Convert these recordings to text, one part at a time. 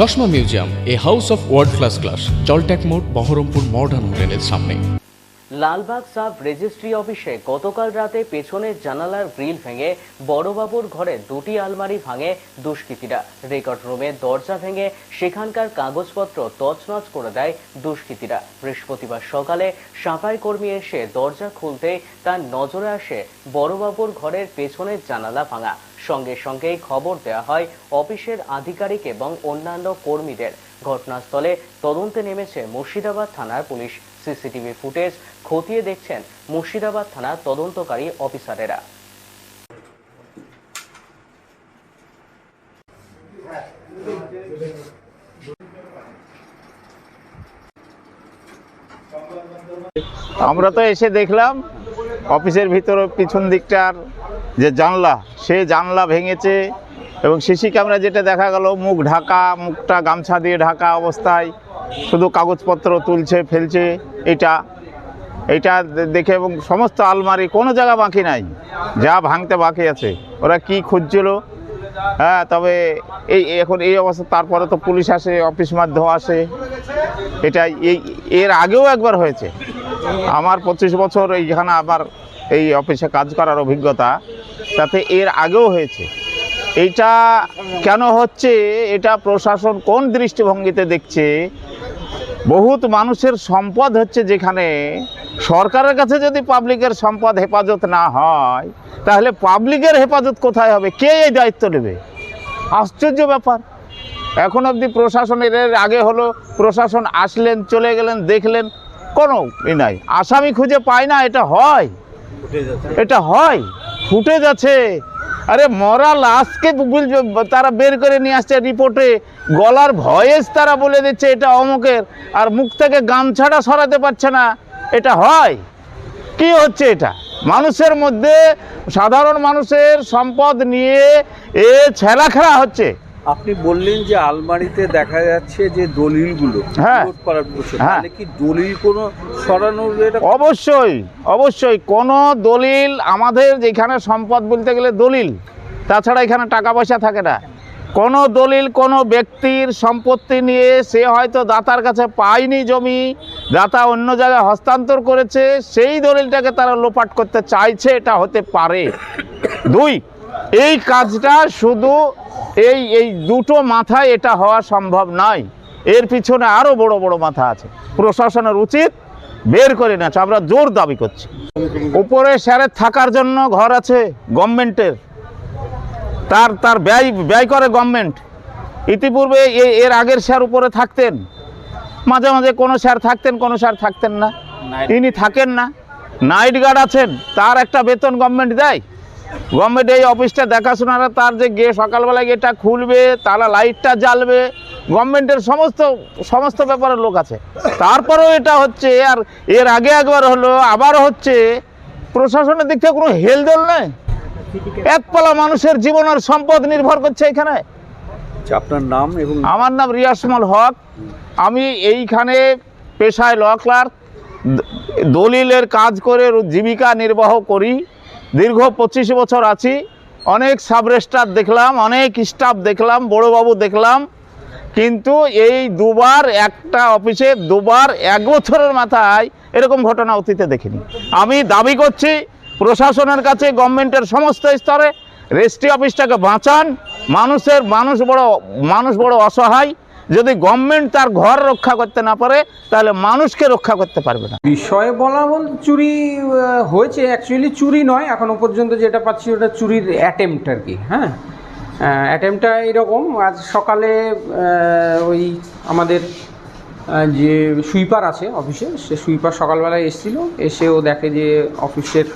চশমা museum, a house of world class class জলট্যাক মোড়, Baharampur modern হোটেলের সামনে। লালবাগ সাব রেজিস্ট্রি অফিসে গতকাল রাতে পেছনের জানালার গ্রিল ভেঙে বড়বাবুর ঘরে দুটি আলমারি ভাঙে দুষ্কৃতীরা। রেকর্ড রুমে দরজা ভেঙে সেখানকার কাগজপত্র তছনছ করে দেয় দুষ্কৃতীরা। বৃহস্পতিবার সকালে সাফাই কর্মী এসে দরজা খুলতে তার নজরে আসে বড়বাবুর ঘরের পেছনের জানালা ভাঙা। সঙ্গে সঙ্গেই খবর দেওয়া হয় অফিসের আধিকারিক এবং অন্যান্য কর্মীদের। ঘটনাস্থলে তদন্তে নেমেছে মুর্শিদাবাদ থানার পুলিশ। সিসিটিভি ফুটেজ খতিয়ে দেখছেন মুর্শিদাবাদ থানার তদন্তকারী অফিসারেরা। আমরা তো এসে দেখলাম অফিসের ভিতরে পিছন দিকটার যে জানলা, সে জানলা ভেঙেছে এবং সিসি ক্যামেরা যেটা দেখা গেল, মুখ ঢাকা, মুখটা গামছা দিয়ে ঢাকা অবস্থায়, শুধু কাগজপত্র তুলছে, ফেলছে, এটা এটা দেখে এবং সমস্ত আলমারি কোনো জায়গা বাকি নাই, যা ভাঙতে বাকি আছে। ওরা কি খুঁজছিল? হ্যাঁ তবে এই, এখন এই অবস্থা, তারপরে তো পুলিশ আসে, অফিস মাধ্যম আসে এটা এই, এর আগেও একবার হয়েছে। আমার পঁচিশ বছর এইখানে আমার এই অফিসে কাজ করার অভিজ্ঞতা তাতে এর আগেও হয়েছে। এটা কেন হচ্ছে? এটা প্রশাসন কোন দৃষ্টিভঙ্গিতে দেখছে? বহুত মানুষের সম্পদ হচ্ছে যেখানে সরকারের কাছে যদি পাবলিকের সম্পদ হেফাজত না হয়, তাহলে পাবলিকের হেফাজত কোথায় হবে? কে এই দায়িত্ব নেবে? আশ্চর্য ব্যাপার। এখন অবধি প্রশাসনের আগে হলো, প্রশাসন আসলেন, চলে গেলেন, দেখলেন, কোনো ই নাই। আসামি খুঁজে পায় না, এটা হয়। এটা হয়, ফুটে যাচ্ছে। আরে মরা লাশকে তারা বের করে নিয়ে আসছে রিপোর্টে, গলার ভয়েস তারা বলে দিচ্ছে এটা অমুকের, আর মুখ থেকে গামছাটা সরাতে পারছে না। এটা হয়। কি হচ্ছে এটা? মানুষের মধ্যে সাধারণ মানুষের সম্পদ নিয়ে এ ছেলাখেলা হচ্ছে। আপনি বললেন যে আলমারিতে দেখা যাচ্ছে যে দলিলগুলো হ্যাঁ। হ্যাঁ। তাহলে কি দলিল কোনো সরানোর অবশ্যই অবশ্যই কোনো দলিল আমাদের যেখানে সম্পদ বলতে গেলে দলিল তাছাড়া এখানে টাকা পয়সা থাকে না কোনো দলিল কোনো ব্যক্তির সম্পত্তি নিয়ে সে হয়তো দাতার কাছে পায়নি জমি দাতা অন্য জায়গায় হস্তান্তর করেছে সেই দলিলটাকে তারা লোপাট করতে চাইছে এটা হতে পারে দুই এই কাজটা শুধু এই এই দুটো মাথায় এটা হওয়া সম্ভব নয়। এর পিছনে আরও বড় বড় মাথা আছে। প্রশাসনের উচিত বের করে নেছে আমরা জোর দাবি করছি। উপরে স্যারের থাকার জন্য ঘর আছে গভর্নমেন্টের। তার তার ব্যয় ব্যয় করে গভর্নমেন্ট। ইতিপূর্বে এর আগের স্যার উপরে থাকতেন। মাঝে মাঝে কোনো স্যার থাকতেন কোনো স্যার থাকতেন না। ইনি থাকেন না। নাইট গার্ড আছেন। তার একটা বেতন গভর্নমেন্ট দেয়। গভর্নমেন্ট এই অফিসটা দেখাশোনারা তার যে গিয়ে সকালবেলা গেটটা খুলবে তারা লাইটটা জ্বালবে গভর্নমেন্টের সমস্ত সমস্ত ব্যাপারের লোক আছে। তারপরেও এটা হচ্ছে আর এর আগে একবার হলো আবার হচ্ছে প্রশাসনের দিক থেকে কোনো হেলদোল নেই? একপালা মানুষের জীবন আর সম্পদ নির্ভর করছে এখানে। আচ্ছা, আপনার নাম এবং আমার নাম রিয়াসমল হক। আমি এইখানে পেশায় ল ক্লার্ক দলিলের কাজ করে জীবিকা নির্বাহ করি। দীর্ঘ পঁচিশ বছর আছি। অনেক সাবরেস্টার দেখলাম, অনেক স্টাফ দেখলাম, বড়োবাবু দেখলাম। কিন্তু এই দুবার একটা অফিসে, দুবার এক বছরের মাথায় এরকম ঘটনা অতীতে দেখিনি। আমি দাবি করছি, প্রশাসনের কাছে, গভর্নমেন্টের সমস্ত স্তরে রেজিস্ট্রি অফিসটাকে বাঁচান। মানুষের, মানুষ বড় মানুষ বড় অসহায়। যদি গভর্নমেন্ট তার ঘর রক্ষা করতে না পারে, তাহলে মানুষকে রক্ষা করতে পারবে না। বিষয়ে বলা চুরি হয়েছে। অ্যাকচুয়ালি চুরি নয়, এখনও পর্যন্ত যেটা পাচ্ছি ওটা চুরির অ্যাটেম্পট আর কি হ্যাঁ? অ্যাটেম্পটা এরকম। আজ সকালে ওই আমাদের যে সুইপার আছে অফিসে, সে সুইপার সকালবেলায় এসেছিল। এসেও দেখে যে অফিসের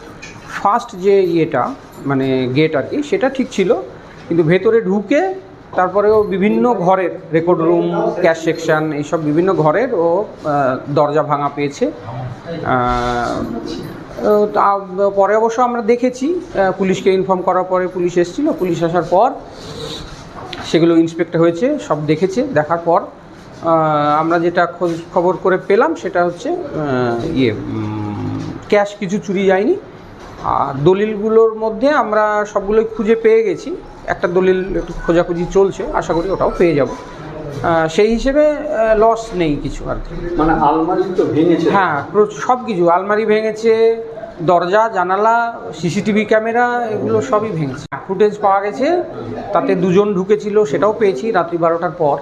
ফার্স্ট যে ইয়েটা মানে গেট আর কি, সেটা ঠিক ছিল। কিন্তু ভেতরে ঢুকে তারপরেও বিভিন্ন ঘরের রেকর্ড রুম ক্যাশ সেকশন এইসব বিভিন্ন ঘরের ও দরজা ভাঙা পেয়েছে। পরে অবশ্য আমরা দেখেছি পুলিশকে ইনফর্ম করার পরে পুলিশ এসেছিল। পুলিশ আসার পর সেগুলো ইন্সপেক্ট হয়েছে, সব দেখেছে, দেখার পর আমরা যেটা খোঁজ খবর করে পেলাম সেটা হচ্ছে ইয়ে ক্যাশ কিছু চুরি যায়নি। আর দলিলগুলোর মধ্যে আমরা সবগুলোই খুঁজে পেয়ে গেছি। একটা দলিল একটু খোঁজাখুঁজি চলছে আশা করি ওটাও পেয়ে যাব। সেই হিসেবে লস নেই কিছু আর কি। মানে আলমারি তো ভেঙেছে। হ্যাঁ সব কিছু আলমারি ভেঙেছে দরজা জানালা সিসিটিভি ক্যামেরা এগুলো সবই ভেঙেছে। ফুটেজ পাওয়া গেছে তাতে দুজন ঢুকেছিল সেটাও পেয়েছি রাত্রি বারোটার পর।